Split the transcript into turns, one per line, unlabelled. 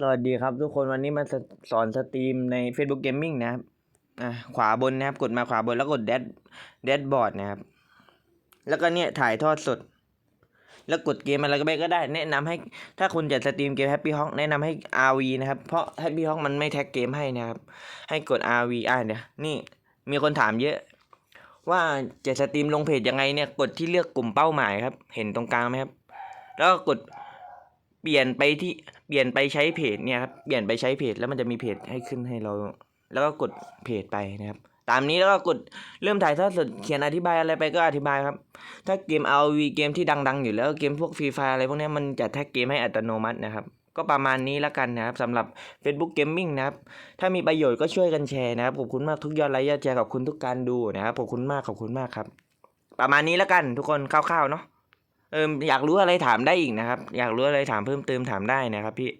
สวัสดีครับทุกคนวันนี้มาสอนสตรีมใน Facebook Gaming นะครับอะขวาบนนะครับ กดมาขวาบนแล้วกดแดดแดดบอร์ดนะครับ แล้วก็เนี่ยถ่ายทอดสด แล้วกดเกมอะไรก็ไปก็ได้ แนะนำให้ถ้าคุณจะสตรีมเกม Happy Hawk แนะนำให้ RV นะครับ เพราะ Happy Hawk มันไม่แท็กเกมให้นะครับ ให้กด RV อะเดี๋ยวนี่มีคนถามเยอะ ว่าจะสตรีมลงเพจยังไงเนี่ยกดที่เลือกกลุ่มเป้าหมายครับ เห็นตรงกลางไหมครับ แล้วก็กด เปลี่ยนไปที่เปลี่ยนไปใช้เพจเนี่ยครับเปลี่ยนไปใช้เพจแล้วมันจะมีเพจให้ขึ้นให้เรา แล้วก็กดเพจไปนะครับ ตามนี้แล้วก็กดเริ่มถ่ายทอดสดเขียนอธิบายอะไรไปก็อธิบายครับ ถ้าเกม RV เกมที่ดัง ๆ อยู่แล้วเกมพวกฟรีไฟอะไรพวกนี้มันจะแท็กเกมให้อัตโนมัตินะครับก็ประมาณนี้แล้วกันนะครับสำหรับ Facebook Gaming นะครับ ถ้ามีประโยชน์ก็ช่วยกันแชร์นะครับ ขอบคุณมากทุกยอดไลค์ยอดแชร์ขอบคุณทุกการดูนะครับ ขอบคุณมากขอบคุณมากครับ ประมาณนี้แล้วกันทุกคนคร่าวๆเนาะ เอออยากรู้อะไรถามได้อีกนะครับ อยากรู้อะไรถามเพิ่มเติมถามได้นะครับพี่